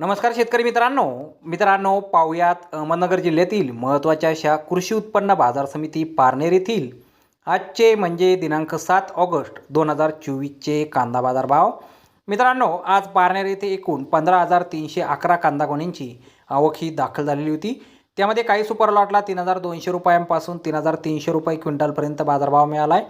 नमस्कार शेतकरी मित्रांनो. मित्रांनो पाहुयात अहमदनगर जिल्ह्यातील महत्त्वाच्या अशा कृषी उत्पन्न बाजार समिती पारनेर येथील. आजचे म्हणजे दिनांक सात ऑगस्ट दोन हजार चोवीसचे कांदा बाजार भाव मित्रांनो आज पारनेर येथे एकूण पंधरा हजार तीनशे अकरा कांदा गोण्यांची आवक ही दाखल झालेली होती. त्यामध्ये काही सुपर लॉटला तीन हजार दोनशे रुपयांपासून तीन हजार तीनशे रुपये क्विंटलपर्यंत बाजारभाव मिळाला आहे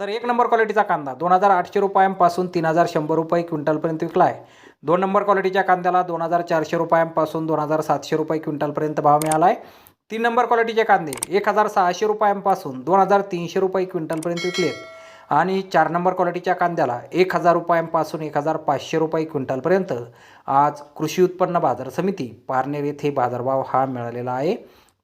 तर एक नंबर क्वालिटीचा कांदा दोन हजार आठशे रुपयांपासून तीन हजार शंभर रुपये क्विंटलपर्यंत विकला आहे. दोन नंबर क्वालिटीच्या कांद्याला दोन हजार चारशे रुपयांपासून दोन हजार सातशे रुपये क्विंटलपर्यंत भाव मिळाला आहे. तीन नंबर क्वालिटीचे कांदे एक हजार सहाशे रुपयांपासून दोन हजार तीनशे रुपये क्विंटलपर्यंत विकलेत आणि चार नंबर क्वालिटीच्या कांद्याला एक हजार रुपयांपासून एक हजार पाचशे रुपये क्विंटलपर्यंत आज कृषी उत्पन्न बाजार समिती पारनेर येथे बाजारभाव हा मिळालेला आहे.